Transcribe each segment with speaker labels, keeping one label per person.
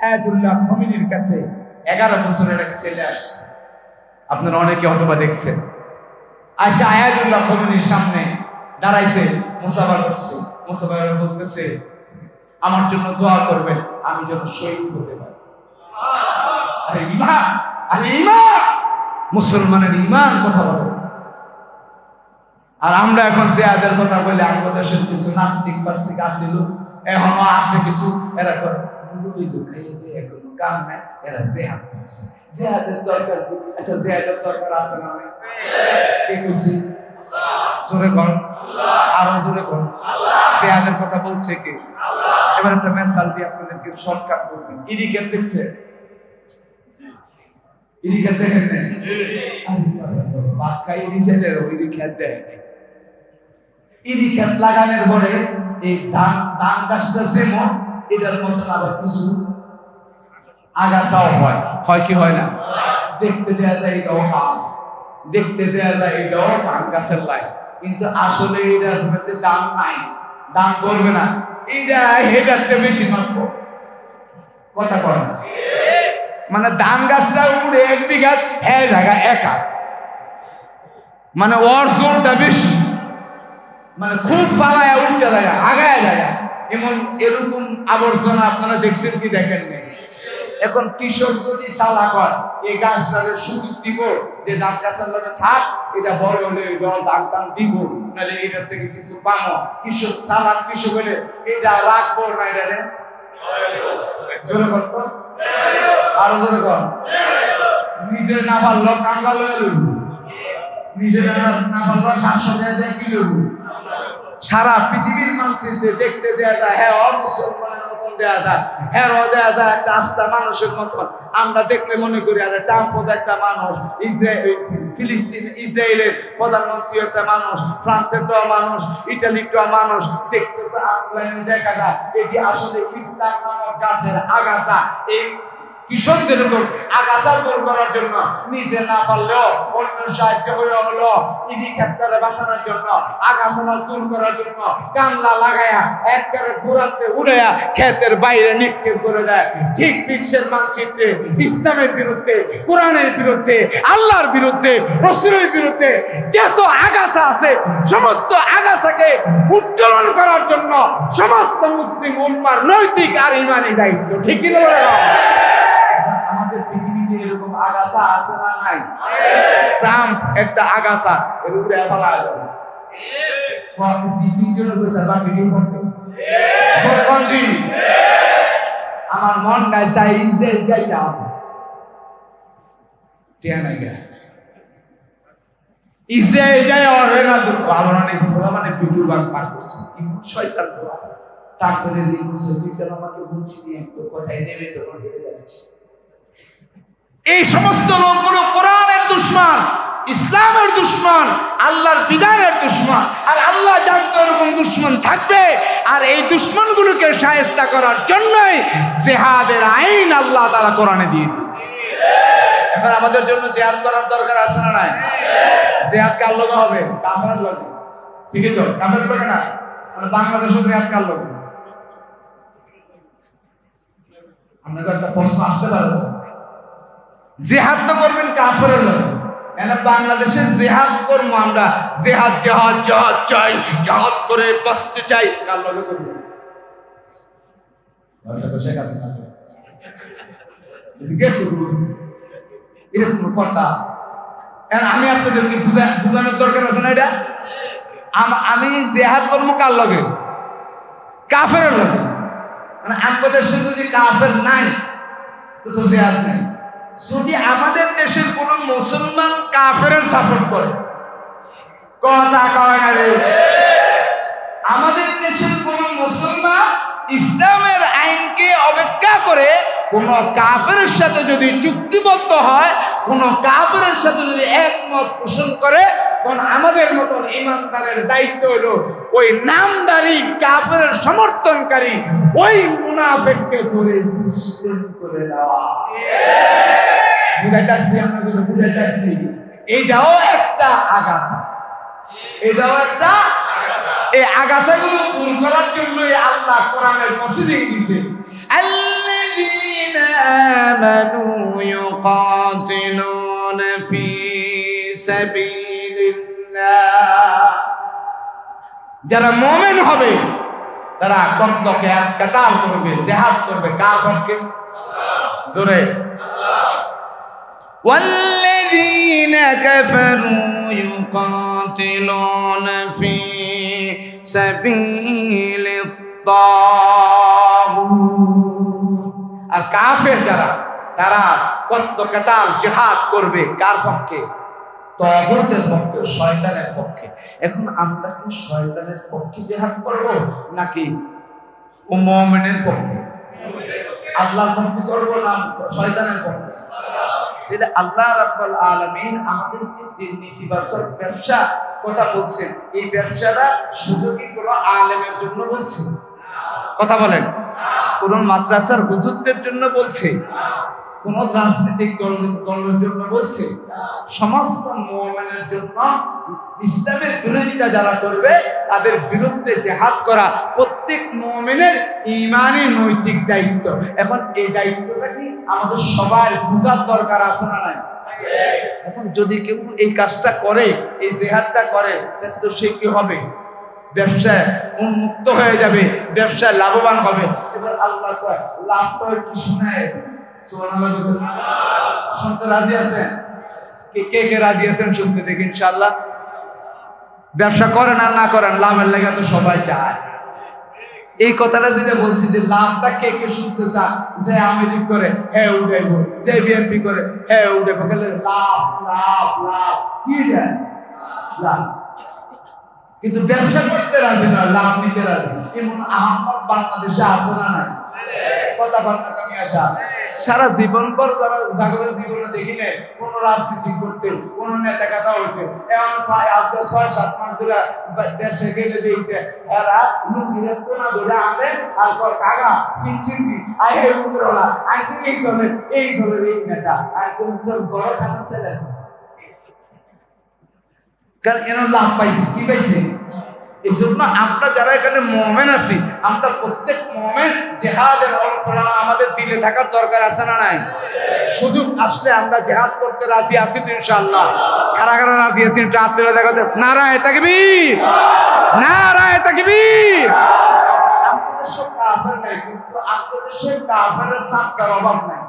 Speaker 1: হায়াতুল্লাহ খমিনীর কাছে এগারো বছরের এক ছেলে আসছে। আপনারা অনেকে হতবা দেখছেন। আয়সা আয়াতুল্লাহ খমিনীর সামনে দাঁড়াইছে মুসাফা করছে। মুসাফা বলতেছে আমার জন্য দোয়া করবেন আমি যেন শহীদ হতে পারি। আরে ইমান আরে ইমান মুসলমানের ইমান কথা বলে। আর আমরা এখন যে আদের কথা বলে আমাদের কিছু নাস্তিক বাস্তিক আসিল এখনও আছে কিছু এরা কয়, খাইয়ে দিয়ে কাম নাই এরা জেহাদ জেহাদের দরকার আচ্ছা জেহাদের দরকার আছে না? কে জোরে আরও জোরে জেহাদের কথা বলছে কে? এবার একটা মেসাল দিয়ে আপনাদেরকে শর্টকাট ইরিকেন দেখছে? ইরিকেন দেখেন না ভাত খাই। খেত লাগানোর পরে এই ধান ধান গাছটা যেমন এটার মতন আবার কিছু আগাছাও হয়। হয় কি হয় না? দেখতে দেয়া যায় এটাও গাছ দেখতে দেয়া যায় এটাও ধান গাছের লাই। কিন্তু আসলে এটার মধ্যে দাম নাই। দাম করবে না। এটা এটার বেশি মাত্র। কথা কয় না? মানে ধান গাছটা উড়ে এক বিঘা এক জায়গা একা। মানে ওর জোরটা বেশি। মানে খুব ফালায়, উল্টা জায়গা, আগায় জায়গা। এমন এরকম আবর্জনা আপনারা দেখছেন কি দেখেন নাই? এখন কৃষক যদি চালাক হয় এই গাছটাকে সুযোগ দিব যে ধান গাছের লগে থাক, এটা বড় হলে টান দিব, নাহলে এটার থেকে কিছু পামো কৃষক চালাক কৃষক হলে এটা রাখব না এটা রে? জোরে আরও জোরে কর নিজে না পারল লইব। নিজে না না পারল কি লইব? সারা পৃথিবীর মানুষদের দেখতে দেয়া যায় হ্যাঁ অমুসলমানের মতন দেয়া যায় হ্যাঁ দেয়া যায়, একটা আস্থা মানুষের মতন। আমরা দেখলে মনে করি, আরে, ট্রাম্পও তো একটা মানুষ ইসরায়েল ফিলিস্তিন, ইসরায়েলের প্রধানমন্ত্রী একটা মানুষ, ফ্রান্সের তো মানুষ, ইটালির তো মানুষ, দেখতে তো দেখা যায়, এটি আসলে ইসলাম নামক গাছের আগাছা। এই উপর আগাছা দূর করার জন্য নিজে না পারলেও অন্য সাহায্য হয়ে হলো ইনি ক্ষেত্রে বাঁচানোর জন্য, আগাছা দূর করার জন্য কান্না একবারে ঘুরাতে উড়াইয়া ক্ষেতের বাইরে নিক্ষেপ করে দেয়। ঠিক বিশ্বের মানচিত্রে, ইসলামের বিরুদ্ধে, কোরআনের বিরুদ্ধে, আল্লাহর বিরুদ্ধে, রসুলের বিরুদ্ধে যত আগাছা আছে, সমস্ত আগাছাকে উত্তোলন করার জন্য সমস্ত মুসলিম উম্মার নৈতিক আর ইমানি দায়িত্ব। ঠিকই না আগাছা আছে না নাই? ট্রাম্প একটা আগাছা, এর উপরে জোরে কোন জি? আমার মন নাই চাই ইসরায়েল যাইতে হবে। নাই ইসরায়েল যাই আর না তো ঘোড়া মানে বার পার করছে। কি শয়তান ঘোড়া তারপরে তোর কথাই নেমে তখন হেরে যাচ্ছি। এই সমস্ত লোকগুলো কোরআনের দুশ্মন, ইসলামের দুশ্মন, আল্লাহর বিধানের দুশ্মন, আর আল্লাহ জানতো এরকম দুশ্মন থাকবে। আর এই দুশ্মনগুলোকে সাহেস্তা করার জন্যই জেহাদের আইন আল্লাহ তারা কোরআনে দিয়ে দিয়েছে। এখন আমাদের জন্য জেহাদ করার দরকার আছে না নাই? জেহাদ কার লোক হবে? কাফের লোক। ঠিকই তো? কাফের লোক না? মানে বাংলাদেশে জেহাদ কার লোক? আপনাদের একটা প্রশ্ন আসতে পারে? জেহাদ তো করবেন কাফের লোক এনে বাংলাদেশে জেহাদ করব আমরা? জেহাদ, জাহাদ জাহাদ চাই, জাহাদ করে বাঁচতে চাই। কার লগে করব? এরকম কথা? আমি আপনাদেরকে বুঝা বুঝানোর দরকার আছে না এটা? আম- জেহাদ করব কার লগে? কাফের লগে। মানে আমাদের যদি কাফের নাই, তো তো জেহাদ নাই। যদি আমাদের দেশের কোন মুসলমান কাফের সাপোর্ট করে। কথা কয় আমাদের দেশের কোন মুসলমান ইসলামের আইনকে অপেক্ষা করে, কোন কাপের সাথে যদি চুক্তিবদ্ধ হয়, কোন কাপের সাথে যদি একমত পোষণ করে তখন আমাদের মতন ইমানদারের দায়িত্ব হলো ওই নামদারি কাফের সমর্থনকারী ওই মুনাফেককে ধরে সিস্টেম করে দেওয়া বুঝাইতে পারছি আমরা কিন্তু বুঝাইতে পারছি এইটাও একটা আগাছা এটাও একটা এই আগাছাগুলো দূর করার জন্য আল্লাহ কোরআনের প্রসিডিং দিছে আল্লাযীনা آمنوا يقاتلون في سبيل الله যারা মোমেন হবে তারা কতকে কাতাল করবে জেহাদ করবে কার পক্ষে জোরে والذين كفروا يقاتلون في سبيل الطاغوت আর কাফের যারা তারা কত কাতাল জিহাদ করবে কার পক্ষে তগতের পক্ষে, শয়তানের পক্ষে। এখন আমরা কি শয়তানের পক্ষে জেহাদ করব, নাকি মুমিনের পক্ষে? আল্লাহর পক্ষে করব না শয়তানের পক্ষে? তাহলে আল্লাহ রাব্বুল আলামিন আমাদেরকে যে নেতিবাচক ব্যবসা কথা বলছেন, এই ব্যবসাটা শুধু কি কোনো আলেমের জন্য বলছে? কথা বলেন। কোন মাদ্রাসার হুজুরদের জন্য বলছে? কোন রাজনৈতিক দল, দলের জন্য বলছে সমস্ত মোমেনের জন্য ইসলামের বিরোধিতা যারা করবে, তাদের বিরুদ্ধে জেহাদ করা প্রত্যেক মোমেনের ইমানই নৈতিক দায়িত্ব। এখন এই দায়িত্বটা কি আমাদের সবার বোঝার দরকার আছে না নাই? এখন যদি কেউ এই কাজটা করে, এই জেহাদটা করে, তাহলে তো সে কি হবে? ব্যবসায় উন্মুক্ত হয়ে যাবে, ব্যবসায় লাভবান হবে। এবার আল্লাহ লাভটা একটু শুনে শুনতে রাজি আছেন? কে কে কে রাজি আছেন শুনতে দেখি ইনশাল্লাহ ব্যবসা করেন আর না করেন লাভের লেগে তো সবাই চায় এই কথাটা যেটা বলছি যে লাভটা কে কে শুনতে চান যে আওয়ামী করে হ্যাঁ উঠাইবো যে বিএনপি করে হ্যাঁ উঠাইবো। লাভ লাভ লাভ। কি লাভ। কিন্তু ব্যবসা করতে রাজি না লাভ নিতে রাজি এমন আহম্মদ বাংলাদেশে আছে না নাই? কথা বার্তা সারা জীবন পর যারা জাগরের জীবনে দেখি কোন রাজনীতি করতে, কোন নেতা কথা হইতে, এমন প্রায় আজ ছয় সাত মাস ধরে দেশে গেলে দেখছে, এরা লুকিয়ে কোনা ধরে আনে আর পর কাগা চিন চিনবি আই হে মুদ্রলা আই তুই এই ধরনের এই ধরনের এই নেতা আর কোন তোর গড় খানা ছেলে কারণ এর লাভ পাইছি, কি পাইছি? এই জন্য আমরা যারা এখানে মোমেন আছি, আমরা প্রত্যেক মোমেন জেহাদের অনুপ্রেরণা আমাদের দিলে থাকার দরকার আছে না নাই? সুযোগ আসলে আমরা জেহাদ করতে রাজি আছি তো ইনশাআল্লাহ। কারা কারা রাজি আছি একটু হাত তুলে দেখাতে? তাকবীর! নারায় সব সব কাফের অভাব নাই।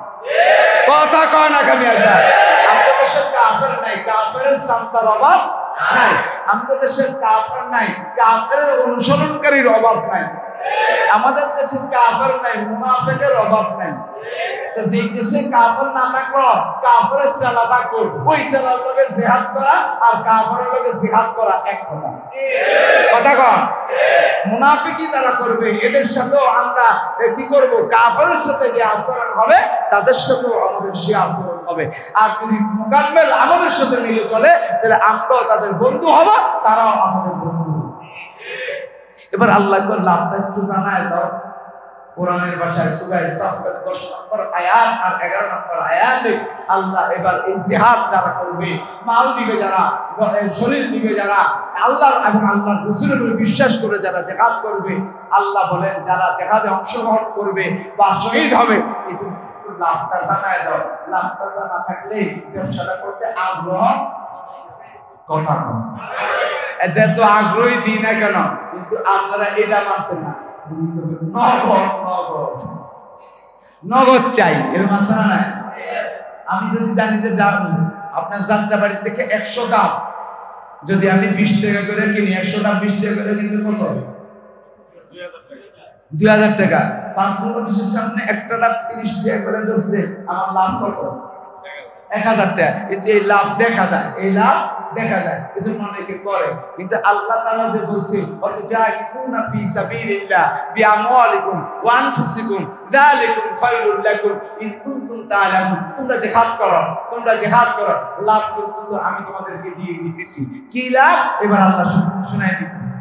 Speaker 1: কথা কয় না কামি আসা আমাদের দেশের কাফের নাই, কাফের সামসার অভাব নাই। আমাদের দেশের কাপড় নাই। কাপড়ের অনুসরণকারীর অভাব নাই। আমাদের দেশে কাফের নাই, মুনাফেকের অভাব নাই। যেই দেশে কাফের না থাকল কাফের সেলা থাকল ওই সেলার লোকে জিহাদ করা আর কাফের লোকে জিহাদ করা এক কথা। কথা কন। মুনাফিকি তারা করবে, এদের সাথেও আমরা কি করব? কাফের সাথে যে আচরণ হবে, তাদের সাথেও আমাদের সে আচরণ হবে। আর যদি মোকাম্মেল আমাদের সাথে মিলে চলে, তাহলে আমরাও তাদের বন্ধু হব, তারাও আমাদের বন্ধু হবে। এবার আল্লাহ একটু জানায় দাও। কোরআনের ভাষায় সাফের দশ নম্বর আয়াত আর এগারো নম্বর আয়াতে আল্লাহ এবার যারা করবে, মাল দিবে যারা শরীর দিবে যারা আল্লাহ এবং আল্লাহ রসুলের উপরে বিশ্বাস করে যারা জেহাদ করবে, আল্লাহ বলেন, যারা জেহাদে অংশগ্রহণ করবে বা শহীদ হবে এটুকু লাভটা জানায় দাও। লাভটা জানা থাকলে ব্যবসাটা করতে আগ্রহ কথা এতে তো আগ্রহী দিই না কেন? কিন্তু আপনারা এটা মানতেন না। নগদ নগদ। নগদ চাই, এরকম আছে না নাই? আমি যদি জানি যে আপনার যাত্রা বাড়ি থেকে একশো ডাব যদি আমি বিশ টাকা করে কিনি, একশো ডাব বিশ টাকা করে কিনলে কত দুই হাজার টাকা। পাঁচশো মানুষের সামনে একটা ডাব তিরিশ টাকা করে বেচছে, আমার লাভ কত? এক হাজার টাকা। কিন্তু এই লাভ দেখা যায়। এই লাভ দেখা যায় এজন্য অনেকে করে কিন্তু আল্লাহ তাআলা যে বলছে অতজাহিদুনা ফি সাবিলিল্লাহ বিআমওয়ালিকুম ওয়া আনফুসিকুম যালিকুম খায়রুল লাকুম ইন কুনতুম তাআলামুন তোমরা জিহাদ করো তোমরা জিহাদ করো লাভ কিন্তু আমি তোমাদেরকে দিয়ে দিতেছি কি লাভ এবার আল্লাহ শুনাই দিতেছে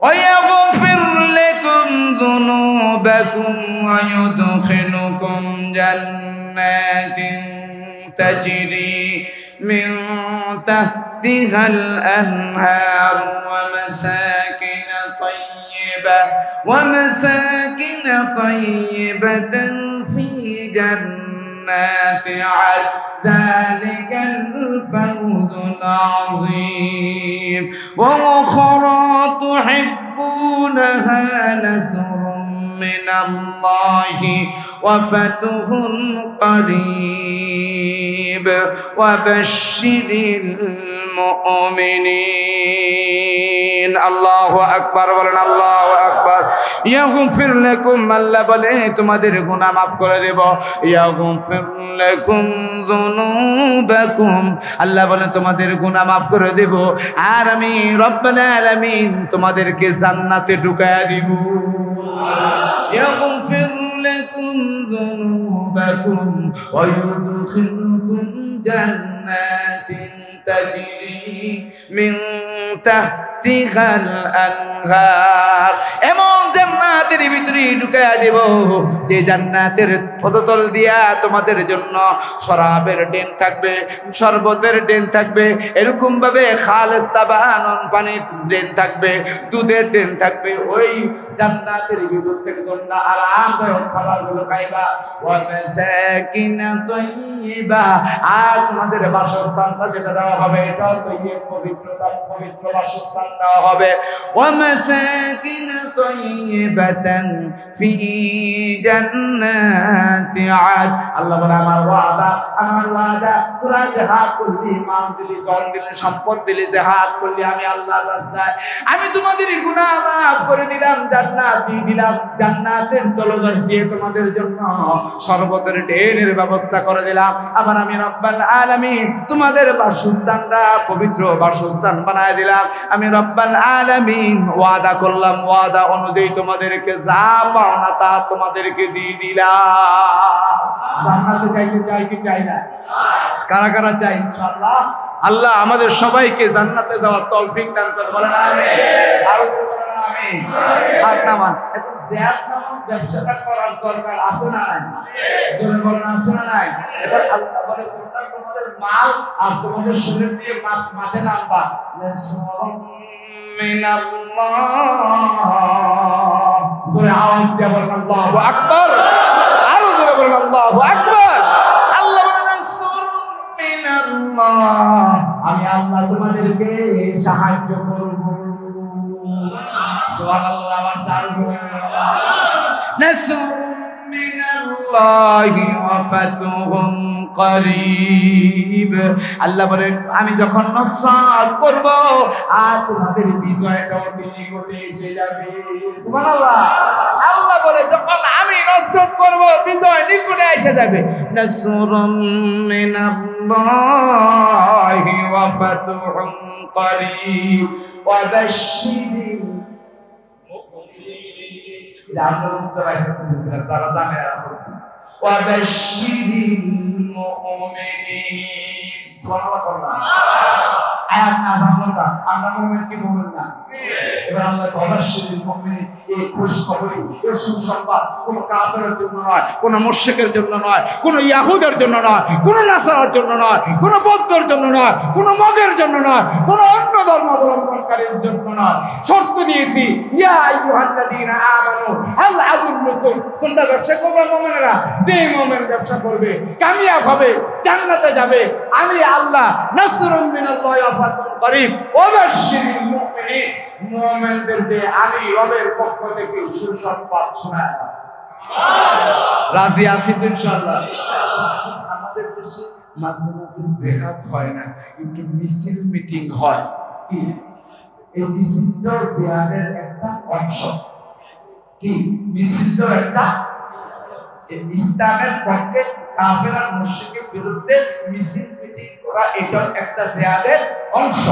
Speaker 1: ويغفر لكم ذنوبكم ويدخلكم جنات تجري من تحتها الأنهار ومساكن طيبة
Speaker 2: ومساكن طيبة في جنات عدن. ذلك الفوز العظيم. وأخرى تحبونها نصر من الله وفتح قريب. وبشر المؤمنين الله أكبر ولن الله أكبر يغفر لكم আল্লাহ বলে তোমাদের গুনাহ মাফ করে দেব يغفر لكم ذنوبكم আল্লাহ বলে তোমাদের গুনাহ মাফ করে দেব আর আমি রব্বাল আলামিন তোমাদেরকে জান্নাতে ঢুকায়া দিব يغفر لكم ربكم ويدخلكم جنات تجري من تحتها الأنهار জান্নাতের ভিতরে ঢুকায়া দেব। যে জান্নাতের পদতল দিয়া তোমাদের জন্য শরাবের ডেন থাকবে, শরবতের ডেন থাকবে এরকম ভাবে খালেস তাবানন পানির ডেন থাকবে, দুধের ডেন থাকবে। ওই জান্নাতের ভিতর থেকে তোমরা আরামদায়ক খাবারগুলো খাইবা। আর তোমাদের বাসস্থানটা দেওয়া হবে পবিত্রতা, পবিত্র বাসস্থান দেওয়া হবে। তাইয়্যিবাতান ফি জান্নাতি আদ আল্লাহ বলে, আমার ওয়াদা আমার ওয়াদা, তোরা যে করলি, মাল দিলি দন দিলি, সম্পদ দিলি যে করলি, আমি আল্লাহর রাস্তায়। আমি তোমাদের গুনাহ মাফ করে দিলাম, জান্নাত দিয়ে দিলাম, জান্নাতের তলদেশ দিয়ে তোমাদের জন্য সর্বতের ডেনের ব্যবস্থা করে দিলাম। আবার আমি রব্বাল আলামিন তোমাদের বাসস্থানটা পবিত্র বাসস্থান বানায় দিলাম। আমি রব্বাল আলামিন ওয়াদা করলাম, ওয়াদা অনুযায়ী তোমাদেরকে যা পাওনা তা তোমাদেরকে দিয়ে দিলাম। জান্নাতে যাইতে চাই কি চাই না? কারা কারা চাই ইনশাআল্লাহ? আল্লাহ আমাদের সবাইকে জান্নাতে যাওয়ার তৌফিক দান করে বলেন আমিন। আরও আমিন। হাত নামান। এখন ব্যবসাটা করার দরকার আছে না নাই? জোরে বলেন, আছে না নাই? এবার আল্লাহ বলে তোমাদের মাল আর তোমাদের শরীর দিয়ে মাঠে নামবা। জোরে আওয়াজ দিয়ে বলেন, আল্লাহু আকবার। আরও জোরে বলেন, আল্লাহু আকবার। আল্লাহ বলেন নাসরুম মিনাল্লাহ। আমি আল্লাহ তোমাদেরকে সাহায্য করব। সুবহানাল্লাহ, আওয়াজ চালু করে নাসরুম মিনাল্লাহি ওয়া ফাতুহুম করিব। আল্লাহ বলেন, আমি যখন নসরাত করব, আর তোমাদের বিজয়টাও তিনি ঘটে এসে যাবে। সুবহানাল্লাহ। আল্লাহ বলে, যখন আমি নসরত করব, বিজয় নিকটে এসে যাবে। নাসরুম মিনাল্লাহি ওয়া ফাতুহুম করিব। ওয়া বাশশিরিল তারা জানে না করছে ওয়াবাশশিরিল মুমিনিন। সুবহানাল্লাহ কোন কাফেরের জন্য নয় কোন মুশরিকের জন্য নয় কোন ইয়াহুদের জন্য নয় কোন নাসারার জন্য নয় কোন বৌদ্ধের জন্য নয় কোন মগের জন্য নয় কোন অন্য ধর্মাবলম্বনকারীর জন্য নয় শর্ত দিয়েছি ইয়া আইয়ুহাল্লাযীনা আমানু হাল আদুল্লুকুম তোমরা ব্যবসা করবে, মুমিনেরা। যে মুমিন ব্যবসা করবে কামিয়াব হবে জান্নাতে যাবে। আমি আল্লাহ নাসরুম মিনাল্লাহি ওয়া ফাতহুন করিব ওয়া বাশশিরিল মুমিনিন। মুমিনদেরকে আমি রবের পক্ষ থেকে সুসংবাদ শোনায় রাজি আছি ইনশাআল্লাহ? আমাদের দেশে মাঝে মাঝে জেহাদ হয় না, একটু মিছিল মিটিং হয়। এই মিছিলটা জিয়াদের একটা অংশ। কি? মিছিলটা একটা ইসলামের পক্ষে কাফের মুশরিকের বিরুদ্ধে মিছিল মিটিং করা এটাও একটা জিয়াদের অংশ।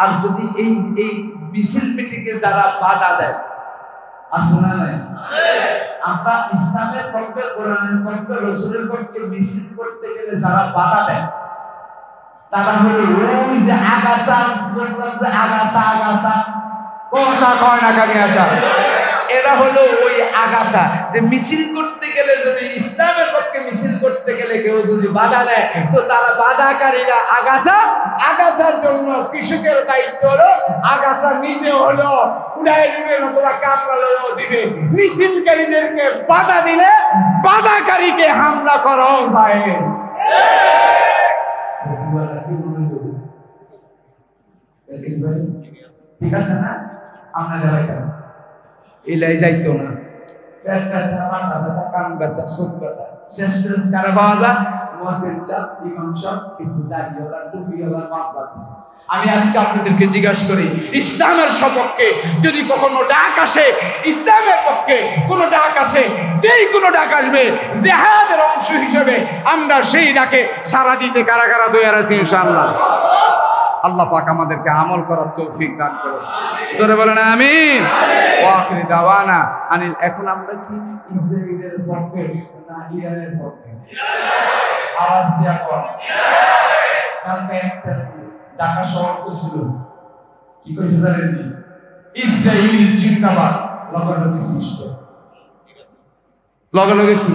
Speaker 2: আর যদি এই এই মিছিল মিটিং এ যারা বাধা দেয় আছে না নাই? আমরা ইসলামের পক্ষে কোরআনের পক্ষে রসুলের পক্ষে মিছিল করতে গেলে যারা বাধা দেয় তারা হলো ওই যে আগাছা বললাম যে আগাছা আগাছা। কথা কয় না কামি আসা এরা হলো ওই আগাছা। যে মিছিল করতে গেলে যদি ইসলামের পক্ষে মিছিল করতে গেলে কেউ যদি বাধা দেয় তো তারা বাধাকারীরা আগাছা আগাছার জন্য কৃষকের দায়িত্ব হলো আগাছা নিজে হলো উড়াই দিবে অথবা দিবে। মিছিলকারীদেরকে বাধা দিলে বাধাকারীকে হামলা করাও যায়
Speaker 1: ঠিক আছে না?
Speaker 2: এলাই যাইতো না। আমি আজকে আপনাদেরকে জিজ্ঞাসা করি, ইসলামের সপক্ষে যদি কখনো ডাক আসে, ইসলামের পক্ষে কোনো ডাক আসে, যেই কোনো ডাক আসবে, জেহাদের অংশ হিসেবে আমরা সেই ডাকে সারা দিতে কারা কারা তৈরি আছি ইনশাআল্লাহ। আল্লাহ পাক আমাদেরকে আমল করার তৌফিক দান করুন। জোরে বলেন আমিন। ওয়াখিরি দাওয়ানা আনিল এখন আমরা কি?
Speaker 1: ইসরায়েলের পক্ষে না ইরানের পক্ষে? আওয়াজ দেওয়া কর। কালকে একটা ঢাকা শহর করছিল কি কইছে জানেন? নি? ইসরায়েল জিন্দাবাদ লগালগি সৃষ্ট।
Speaker 2: লগে লগে কি?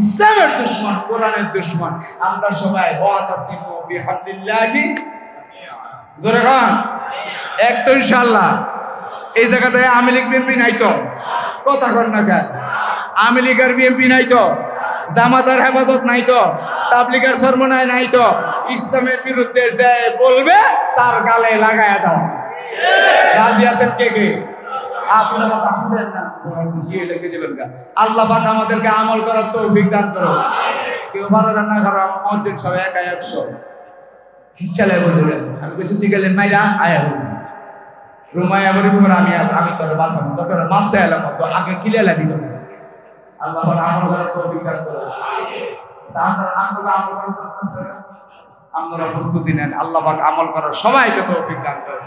Speaker 1: ইসলামের দুশ্মন কোরআনের দুশ্মন। আমরা সবাই ওয়াতাসিমু বিহাবলিল্লাহি
Speaker 2: জোরে খান এক তো ইনশাল্লাহ এই জায়গাতে আমি লীগ বিএনপি নাই তো? কথা কর না কেন? আমি লীগের বিএনপি নাই তো? জামাতার হেফাজত নাই তো? তাবলিগের সর্বনায় নাই তো? ইসলামের বিরুদ্ধে যে বলবে তার গালে লাগায় দাও। রাজি আছেন কে কে? আপনারা না। গিয়ে। আল্লাহ পাক আমাদেরকে আমল করার তৌফিক দান করো কেউ ভালো রান্না করো, আমার মসজিদ সবাই একা একশো।
Speaker 1: চালাই বললে আমি কইছি তুই গেলেন মাইরা, আয়া রুমাই আবার উপর আমি আমি তোর বাসা দরকার মাছ চাইলাম তো আগে কিলে লাগি তো। আল্লাহ পাক আমল করার তৌফিক দান করো আমরা আমরা আমল
Speaker 2: আপনারা প্রস্তুতি নেন। আল্লাহ আমল করার সবাইকে তৌফিক দান করুন।